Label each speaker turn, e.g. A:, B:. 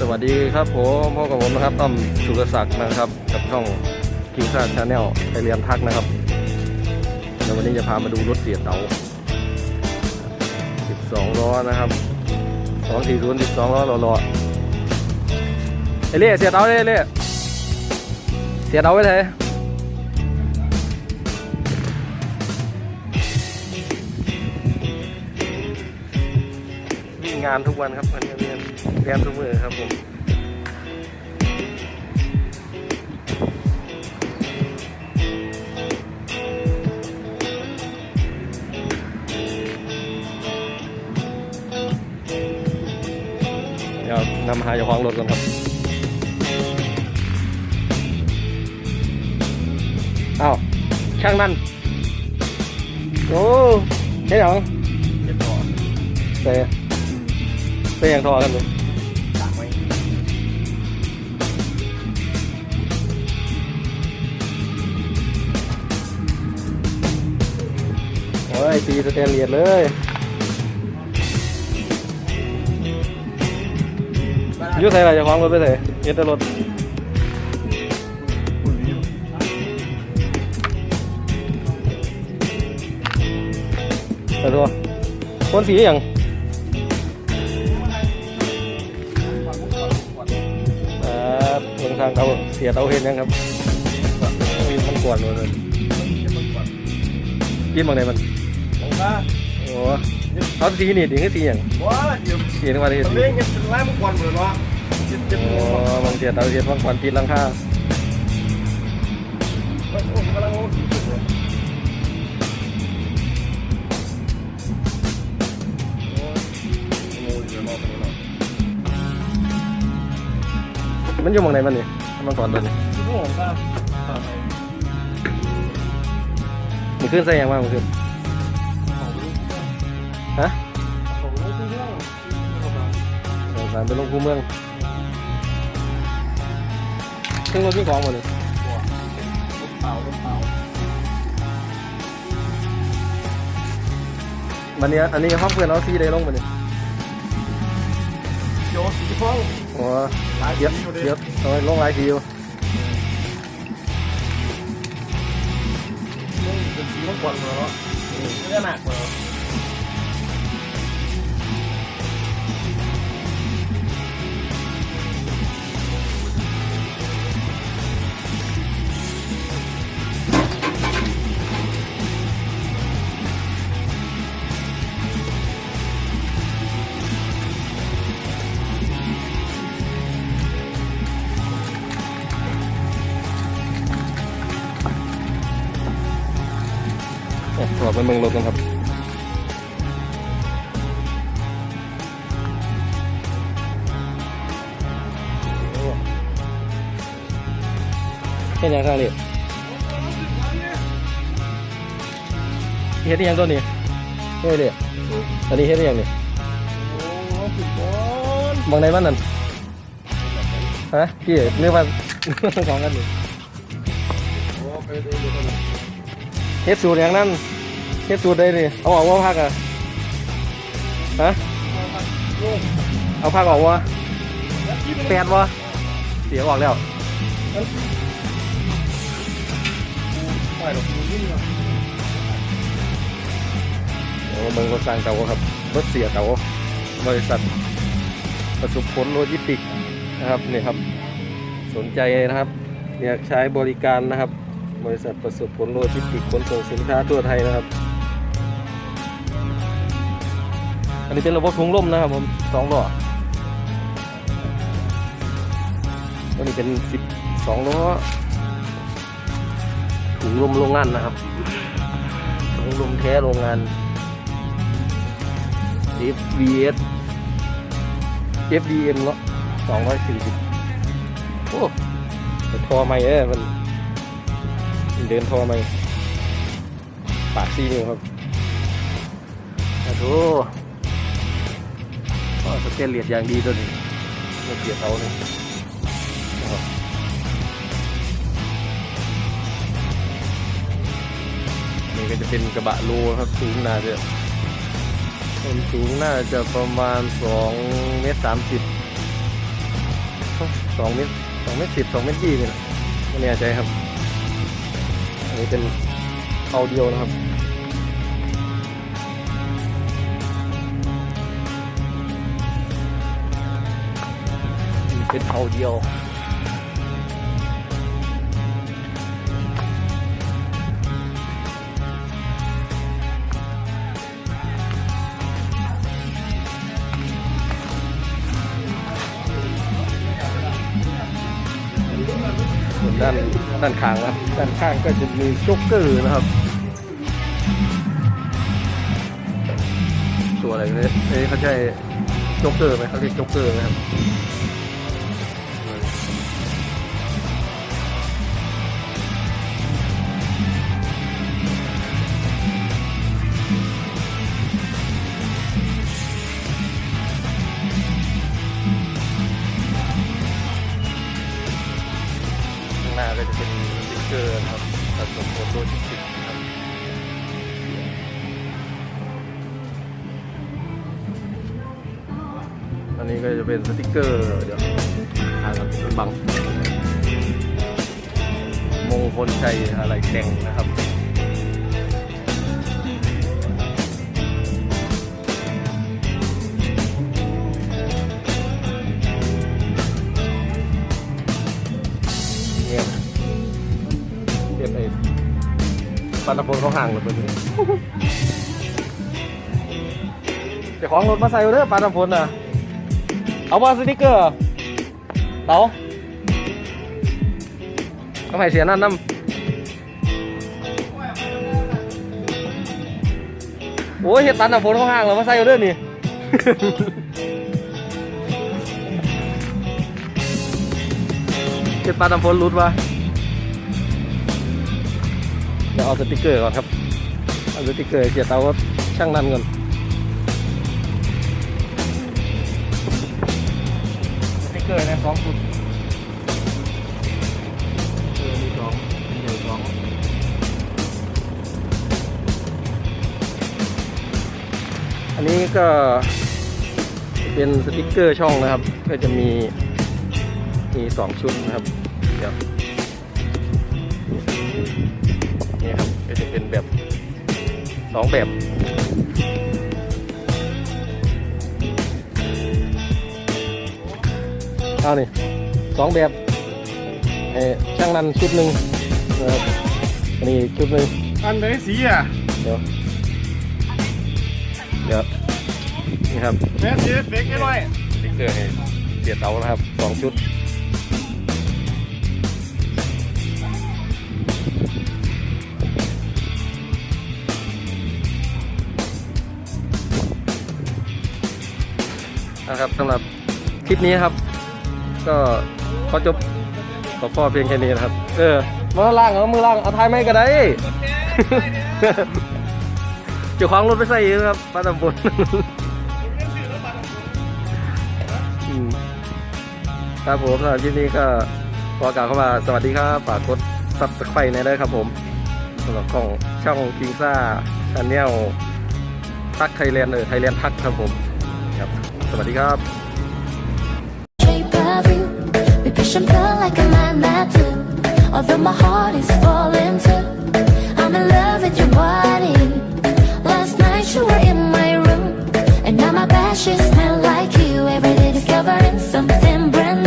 A: สวัสดีครับผมพ่อกับผมนะครับต้อมสุรศักดิ์นะครับ กับช่องกิงซ่าชาแนลไปเรียนทักนะครับเดี๋ยววันนี้จะพามาดูรถเสียเต๋า12ล้อนะครับ 240 12ล้อหล่อๆเอเล่เสียเต๋าเลยเอเล่เสียเต๋าไว้เลยวิ่งงานทุกวันครับวันนี้เรียนเรียนทุกมือครับผม หาเจ้าของรถกันครับอ้าวช่างนั่นโอ้เฮ้ยหยัง
B: เจ็ดต่อ
A: เตะเตะยังทอกันเลย
B: ต่างไว้
A: โอ้ยตีสเตนเลียดเลย ยุ่ใส่อะไรเจ้าของรถไปใส่เย็ดแต่รถแต่ตัวคนสีอย่างเมืองทางเราเสียเตาเห็นยังครับมีมันกวนเลยกินบางไหนมันโอ้ เอาสีนี่ดิคือสีอย่าง
B: ว้าเดี๋ยว
A: สีนึกว่าได้
B: ตอน
A: สี
B: นี้ยังเป็นไล่มันกวนเหมือนว่าเจ็ดเจ็ด
A: โอ้
B: โมง
A: บางเสียเตาเห็นบางควันติดหลังคา
B: มันโอ้กำลังโอ้โอ้ยเดี๋ยวรอไปรอ
A: มันอยู่บางไหนมันนี่มันก่อนตัวนี้
B: ชั่วโมงก็ต่อไป
A: มันขึ้นใส่ยังบ้างมันขึ้น
B: ของลูก
A: ฮะ
B: ของลูกเรื่อง
A: สงสารเป็นลงคูเมืองซึ่งรถมีของหมดเลย
B: ลูกเปล่าลูกเปล่า
A: วันนี้อันนี้ห้องเพื่อนเราสีได้ลงมาเนี่ย
B: โยสีฟ้อง
A: โอ้
B: หลาย
A: เยอะ
B: สียู่ดิ
A: เยอะเอาลงหลายทีอยู่
B: เป็นสีมันกวนเหมือไม่ได้หนักเหมือ น
A: เนี่ยถอดไปเมืองรถกันครับเฮ็ดหยังทางนี้เฮ็ดยังตัวนี้เฮ้ยเดี๋ยอันนี้เฮ็ดยังนี่
B: ย
A: บางในบ้านนั่นฮะพี่เนื้อว่าของกัน
B: อ้ไปดูดูดู
A: เฮ็ดสูตรอย่างนั้น เฮ็ดสูตรได้ดิเอาออกว่าพักอะฮะเอาพักออกว่าแปดวะเสียออกแล้ว
B: ปล่อยหลบยิ่งเลย
A: โอ้เมืองก็สร้างเตาครับรถเสียเตาบริษัทประสบผลโลจิสติกนะครับนี่ครับ สนใจนะครับอยากใช้บริการนะครับ บริษัทประสบผลโลจิสติกขนส่งสินค้าทั่วไทยนะครับ นนี้เป็นระบบถุงลมนะครับผมสองล้อตัวนี้เป็นสิบสองล้อถุงลมโรงงานนะครับถุงลมแท้โรงงาน FVS FDM เนาะสองร้อยสี่สิบโอ้แต่ทอไม่เอ้มันเดินทอไม่ปากซีนิ้วครับโอ้โห สเกลเลียอย่างดีตัวนี้ไม่เกียดเขาเลยนะครับนี่ก็จะเป็นกระบะโลครับสูงน่าจะความสูงน่าจะประมาณ2เมตรสามสิบสองเมตรสองเมตรสิบสองเมตรยี่นี่แหละไม่แน่ใจครับ อันนี้เป็นเอาเดียวนะครับ เป็นเอาเดียวด้านด้านข้างนะครับด้านข้างก็จะมีโจ๊กเกอร์นะครับตัวอะไรเนี่ยเอ้ยเขาใช้โจ๊กเกอร์ไหมเขาเรียกโจ๊กเกอร์ไหมครับ จะเป็นสติ๊กเกอร์นะครับสะสมโฟโต้ชิคๆนะครับอันนี้ก็จะเป็นสติ๊กเกอร์เดี๋ยวหางกันบังมงคลชัยอะไรแดงนะครับ ปานาโฟนเขาห่างเลยตัวนี้เจ้าของรถมาใส่เด้อปานาโฟนอะ เอามาสติกเกอร์เอเต๋าเอาให้เสียนั่นน้ำโอ้ยเห็ดปานาโฟนเขาห่างเลยมาใส่เด้อนี่เห็ดปานาโฟนรุดวะ เดี๋ยวเอาสติกเกอร์ก่อนครับ เอาสติกเกอร์เสียเตาก็ช่างนั้นก่อนสติกเกอร์นะสองชุดเออมีสองมีเดียวสองอันนี้ก็เป็นสติกเกอร์ช่องนะครับ ก็จะมีมีสองชุดนะครับ เดี๋ยว นี่ครับก็จะเป็นแบบสองแบบเอานี่สองแบบเออช่างนั้นชุดหนึ่งนะครับอันนี้ชุดหนึ่ง
B: อันไหนสีอะ
A: เดี๋ยว เดี๋ยว นี่ครับ
B: แม่สีเฟกไอ้ร้อย
A: สติ๊กเกอร์ให้เสียเตานะครับสองชุด นะครับสำหรับคลิปนี้ครับ ก็ขอจบขอพ่อเพียงแค่นี้นะครับ เออมาล่างเอามือล่างเอาท้ายไม่ก็ได้เจ้าของรถไปใส่เองครับป้าตำบลครับผมสำหรับคลิปนี้ก็ขอกล่าวเข้ามาสวัสดีครับฝากกดซับสไครต์ในด้วยครับผมสำหรับของช่องคิงซ่าชาแนลทักไทยแลนด์เออไทยแลนด์ทักครับผม สวัสดีครับ
C: Although my heart is falling too I'm in love with your body Last night you were in my room And now my bed sheets smell like you. Every day discovering something brand new